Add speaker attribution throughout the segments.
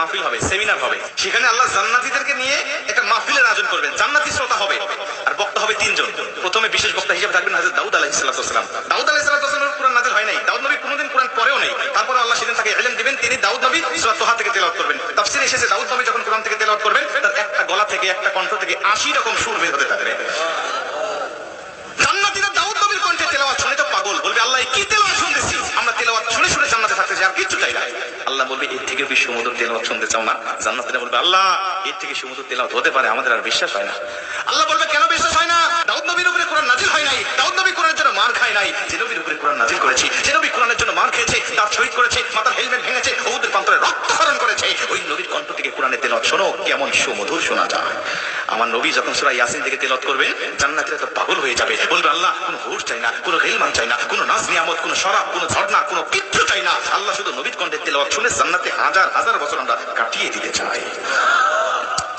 Speaker 1: মাহফিল হবে, সেমিনার হবে। সেখানে আল্লাহ জান্নাতীদেরকে নিয়ে একটা মাহফিলের আয়োজন করবেন। জান্নাতি শ্রোতা হবে, আর বক্তা হবে তিনজন। প্রথমে বিশেষ বক্তা হিসেবে থাকবেন হাজরত দাউদ আলাইহিস সালাম। দাউদ আলাইহিস সালামের কোরআন নাজিল হয় নাই। দাউদ নবী কোনোদিন কোরআন পড়েও নেই। তারপরে আল্লাহ সেদিন তাকে ইলম দিবেন, তিনি দাউদ নবী সূরা তোহা থেকে তেলাওয়াত করবেন। তাফসীরে এসেছে, দাউদ নবী যখন কোরআন থেকে তেলাওয়াত করবেন, তার একটা গলা থেকে, একটা কণ্ঠ থেকে 80 রকম সুর বের হতে থাকবে জান্নাতীরা দাউদ নবীর কণ্ঠে তেলাওয়াত, শুনে তো পাগল। বলবে, আল্লাহ কি তেলাওয়াত শুনতেছি? আমরা তেলাওয়াত শুনে শুনে জান্নাতে থাকতে চাই, আর কিচ্ছু চাই না। আল্লাহ বলবে, এর থেকে বেশি সমুদ্র তেলাওয়াত শুনতে চাও না। জান্নাতীরা বলবে, আল্লাহ, এর থেকে সমুদ্র তেলাওয়াত হতে পারে, আমাদের আর বিশ্বাস হয় না। আল্লাহ বলবে, কেন বিশ্বাস হয় না? দাউদ নবীর উপরে কোরআন নাজিল হয় নাই। দাউদ নবী কোরআনের জন্য মার খায় নাই। যে নবীর উপরে কোরআন নাজিল করেছি, যে নবী কোরআনের জন্য মার খেয়েছে, তার শহীদ করেছে, মাথার হেলমেট ভেঙেছে ওদের প্রান্তরে রক্তক্ষরণ করেছে, ওই নবীর কণ্ঠ থেকে কোরআনের তেলাওয়াত শোনো, কেমন সুমধুর শোনা যায়। আমার নবী যখন সূরা ইয়াসিন থেকে তেলাওয়াত করবে, জান্নাতীরা তো পাগল হয়ে যাবে। বলবে, আল্লাহ, কোনো হুশ চাই না, কোনো হেলমান চাই না কোনো নাজ নিয়ামত কোনো শরাব, কোনো ঝর্ণা, কোনো কিচ্ছু চাই না। আল্লাহ শুধু নবীর কণ্ঠের তেলাওয়াত শুনে জান্নাতে হাজার হাজার বছর আমরা কাটিয়ে দিতে চাই।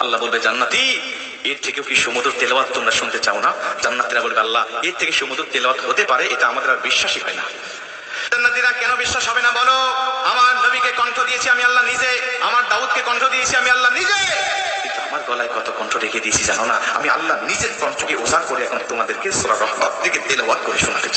Speaker 1: আল্লাহ বলবে, জান্নাতি, এর থেকেও কি সমুদ্র তেলাওয়াত তোমরা শুনতে চাও না? জান্নাতীরা বলবে, আল্লাহ, এর থেকে সমুদ্র তেলাওয়াত হতে পারে, এটা আমাদের আর বিশ্বাসই হয় না। জান্নাতীরা কেন বিশ্বাস হবে না বলো? আমার নবীকে কণ্ঠ দিয়েছি আমি আল্লাহ নিজে, আমার দাউদকে কণ্ঠ দিয়েছি আমি আল্লাহ নিজে। কিন্তু আমার গলায় কত কণ্ঠ রেখে দিয়েছি জানো না? আমি আল্লাহ নিজের কণ্ঠকে উজাড় করে এখন তোমাদেরকে সূরা রহমান থেকে তেলাওয়াত করে শোনাতে